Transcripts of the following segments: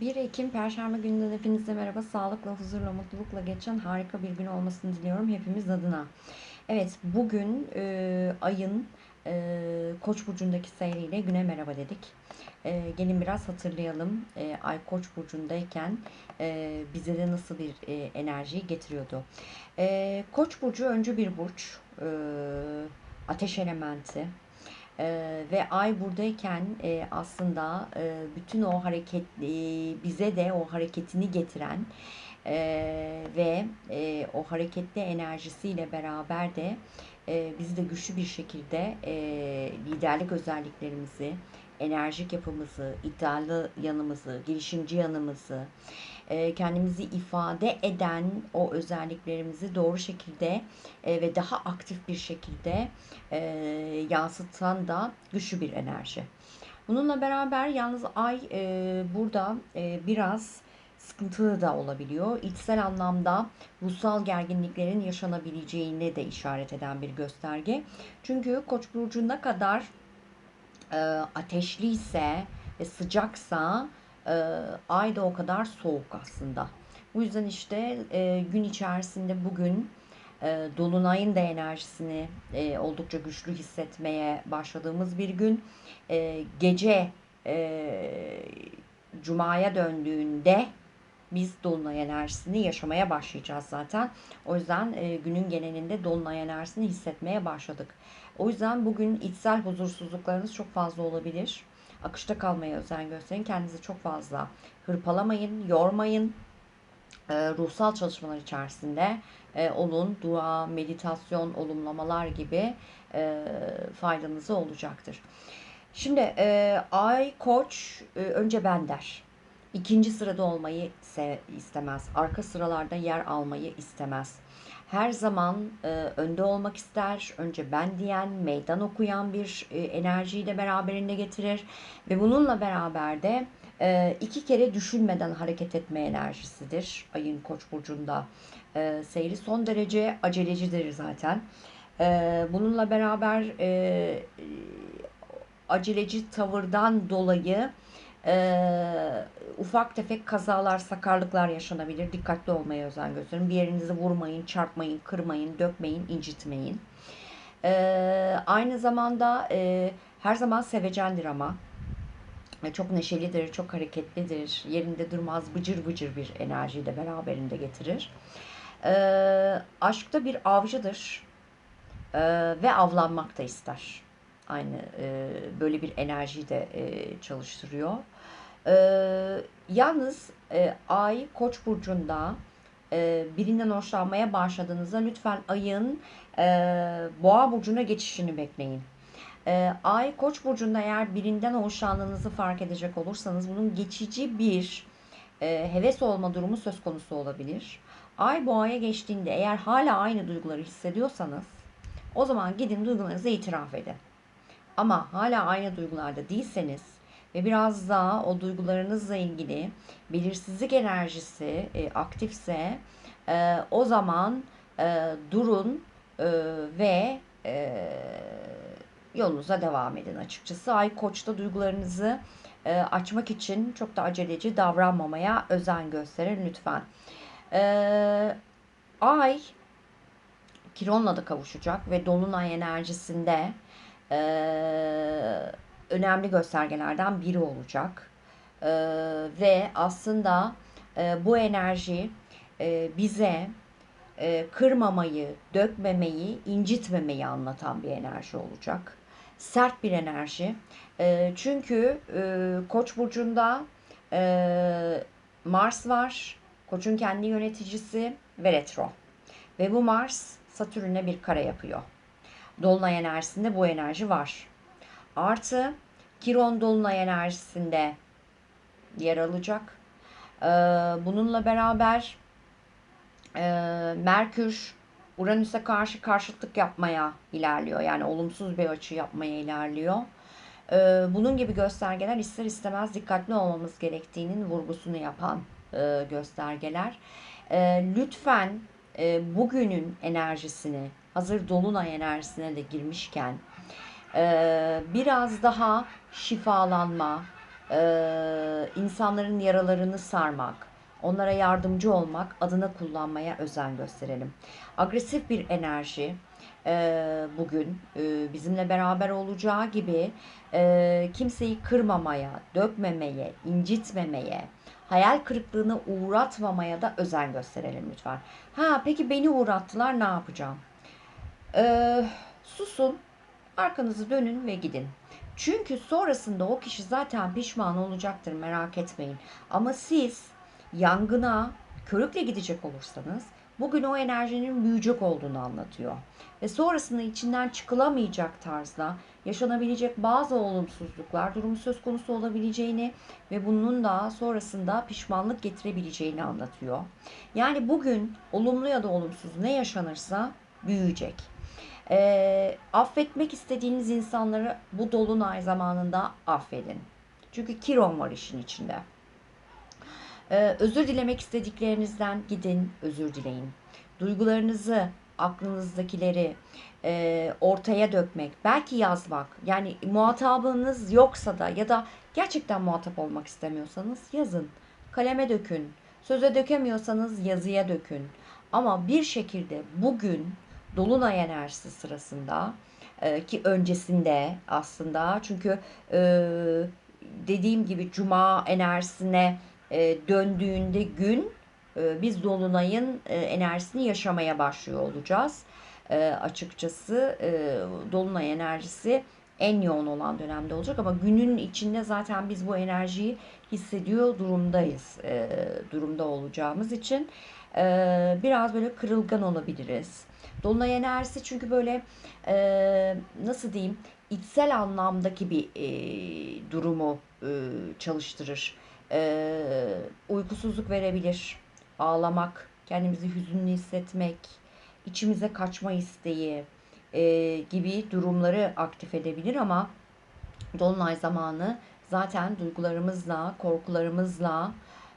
1 Ekim Perşembe gününden hepinize merhaba. Sağlıkla, huzurla, mutlulukla geçen harika bir gün olmasını diliyorum hepimiz adına. Evet, bugün e, ayın e, Koç burcundaki seyriyle güne merhaba dedik. E, gelin biraz hatırlayalım. E, Ay Koç burcundayken e, bize de nasıl bir e, enerjiyi getiriyordu. E, Koç burcu öncü bir burç. E, ateş elementi. Ee, ve ay buradayken e, aslında e, bütün o hareket e, bize de o hareketini getiren e, ve e, o hareketli enerjisiyle beraber de e, bizi de güçlü bir şekilde e, liderlik özelliklerimizi, enerjik yapımızı, iddialı yanımızı, girişimci yanımızı, e, kendimizi ifade eden o özelliklerimizi doğru şekilde e, ve daha aktif bir şekilde e, yansıtan da güçlü bir enerji. Bununla beraber yalnız ay burada biraz sıkıntılı da olabiliyor. İçsel anlamda ruhsal gerginliklerin yaşanabileceğini de işaret eden bir gösterge. Çünkü Koç burcu ne kadar ateşliyse ve sıcaksa e, ay da o kadar soğuk aslında. Bu yüzden işte e, gün içerisinde bugün e, dolunayın da enerjisini e, oldukça güçlü hissetmeye başladığımız bir gün. E, gece e, cumaya döndüğünde biz dolunay enerjisini yaşamaya başlayacağız zaten. O yüzden e, günün genelinde dolunay enerjisini hissetmeye başladık. O yüzden bugün içsel huzursuzluklarınız çok fazla olabilir akışta kalmaya özen gösterin. Kendinizi çok fazla hırpalamayın, yormayın. E, ruhsal çalışmalar içerisinde e, olun. Dua, meditasyon, olumlamalar gibi e, faydanızı olacaktır. Şimdi e, Ay Koç e, önce ben der. İkinci sırada olmayı istemez. Arka sıralarda yer almayı istemez her zaman e, önde olmak ister. Önce ben diyen, meydan okuyan bir e, enerjiyi de beraberinde getirir. Ve bununla beraber de e, iki kere düşünmeden hareket etme enerjisidir. Ayın Koç burcunda e, seyri son derece acelecidir zaten. E, bununla beraber e, aceleci tavırdan dolayı e, ufak tefek kazalar, sakarlıklar yaşanabilir. Dikkatli olmaya özen gösterin. Bir yerinizi vurmayın, çarpmayın, kırmayın, dökmeyin, incitmeyin. E, aynı zamanda e, her zaman sevecendir ama. E, çok neşelidir, çok hareketlidir. Yerinde durmaz, bıcır bıcır bir enerjiyi de beraberinde getirir. E, aşkta bir avcıdır. E, ve avlanmak da ister. Aynı e, böyle bir enerjiyi de e, çalıştırıyor. Ee, yalnız e, Ay Koç burcunda e, birinden hoşlanmaya başladığınızda lütfen ayın e, Boğa burcuna geçişini bekleyin. E, Ay Koç burcunda eğer birinden hoşlandığınızı fark edecek olursanız bunun geçici bir e, heves olma durumu söz konusu olabilir. Ay Boğa'ya geçtiğinde eğer hala aynı duyguları hissediyorsanız o zaman gidin duygularınızı itiraf edin. Ama hala aynı duygularda değilseniz ve biraz daha o duygularınızla ilgili belirsizlik enerjisi e, aktifse e, o zaman e, durun e, ve e, yolunuza devam edin açıkçası. Ay koçta duygularınızı e, açmak için çok da aceleci davranmamaya özen gösterin lütfen. E, ay Kiron'la da kavuşacak ve Dolunay enerjisinde e, önemli göstergelerden biri olacak. E, ve aslında e, bu enerji e, bize e, kırmamayı, dökmemeyi, incitmemeyi anlatan bir enerji olacak. Sert bir enerji. E, çünkü e, Koç burcunda e, Mars var. Koç'un kendi yöneticisi ve retro. Ve bu Mars Satürn'e bir kare yapıyor. Dolunay enerjisinde bu enerji var. Artı Kiron Dolunay enerjisinde yer alacak. Ee, bununla beraber e, Merkür Uranüs'e karşı karşıtlık yapmaya ilerliyor. Yani olumsuz bir açı yapmaya ilerliyor. Ee, bunun gibi göstergeler ister istemez dikkatli olmamız gerektiğinin vurgusunu yapan e, göstergeler. Ee, lütfen e, bugünün enerjisini hazır dolunay enerjisine de girmişken biraz daha şifalanma, Ee, insanların yaralarını sarmak, onlara yardımcı olmak adına kullanmaya özen gösterelim. Agresif bir enerji e, bugün e, bizimle beraber olacağı gibi e, kimseyi kırmamaya, dökmemeye, incitmemeye, hayal kırıklığına uğratmamaya da özen gösterelim lütfen. Ha peki beni uğrattılar ne yapacağım? Ee, susun, arkanızı dönün ve gidin. Çünkü sonrasında o kişi zaten pişman olacaktır merak etmeyin. Ama siz yangına körükle gidecek olursanız bugün o enerjinin büyüyecek olduğunu anlatıyor. Ve sonrasında içinden çıkılamayacak tarzda yaşanabilecek bazı olumsuzluklar, durumu söz konusu olabileceğini ve bunun da sonrasında pişmanlık getirebileceğini anlatıyor. Yani bugün olumlu ya da olumsuz ne yaşanırsa büyüyecek. E, affetmek istediğiniz insanları bu dolunay zamanında affedin. Çünkü Kiron var işin içinde. E, özür dilemek istediklerinizden gidin, özür dileyin. Duygularınızı, aklınızdakileri e, ortaya dökmek, belki yazmak. Yani muhatabınız yoksa da ya da gerçekten muhatap olmak istemiyorsanız yazın. Kaleme dökün. Söze dökemiyorsanız yazıya dökün. Ama bir şekilde bugün Dolunay enerjisi sırasında e, ki öncesinde aslında çünkü e, dediğim gibi Cuma enerjisine e, döndüğünde gün e, biz Dolunay'ın e, enerjisini yaşamaya başlıyor olacağız. E, açıkçası e, Dolunay enerjisi en yoğun olan dönemde olacak ama günün içinde zaten biz bu enerjiyi hissediyor durumdayız. E, durumda olacağımız için e, biraz böyle kırılgan olabiliriz. Dolunay enerjisi çünkü böyle e, nasıl diyeyim içsel anlamdaki bir e, durumu e, çalıştırır. E, uykusuzluk verebilir, ağlamak, kendimizi hüzünlü hissetmek, içimize kaçma isteği e, gibi durumları aktif edebilir ama Dolunay zamanı zaten duygularımızla, korkularımızla,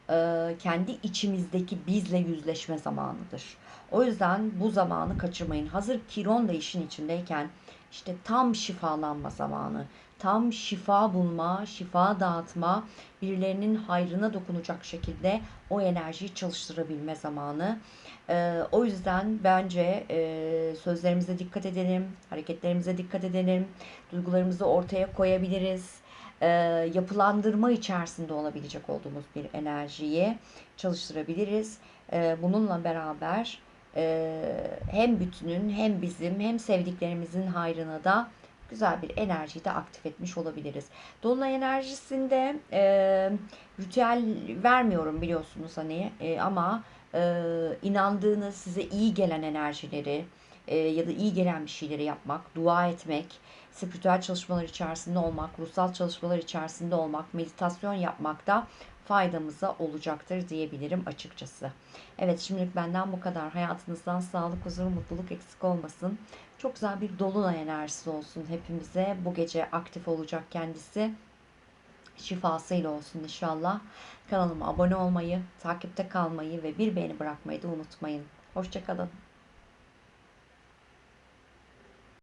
e, kendi içimizdeki bizle yüzleşme zamanıdır. O yüzden bu zamanı kaçırmayın. Hazır Kiron da işin içindeyken işte tam şifalanma zamanı, tam şifa bulma, şifa dağıtma, birilerinin hayrına dokunacak şekilde o enerjiyi çalıştırabilme zamanı. Ee, o yüzden bence e, sözlerimize dikkat edelim, hareketlerimize dikkat edelim, duygularımızı ortaya koyabiliriz e, yapılandırma içerisinde olabilecek olduğumuz bir enerjiyi çalıştırabiliriz. E, bununla beraber e, hem bütünün hem bizim hem sevdiklerimizin hayrına da güzel bir enerjiyi de aktif etmiş olabiliriz. Dolunay enerjisinde e, ritüel vermiyorum biliyorsunuz hani e, ama e, inandığınız size iyi gelen enerjileri e, ya da iyi gelen bir şeyleri yapmak, dua etmek, spiritüel çalışmalar içerisinde olmak, ruhsal çalışmalar içerisinde olmak, meditasyon yapmak da faydamıza olacaktır diyebilirim açıkçası. Evet şimdilik benden bu kadar. Hayatınızdan sağlık, huzur, mutluluk eksik olmasın. Çok güzel bir dolunay enerjisi olsun hepimize. Bu gece aktif olacak kendisi. Şifasıyla olsun inşallah. Kanalıma abone olmayı, takipte kalmayı ve bir beğeni bırakmayı da unutmayın. Hoşçakalın.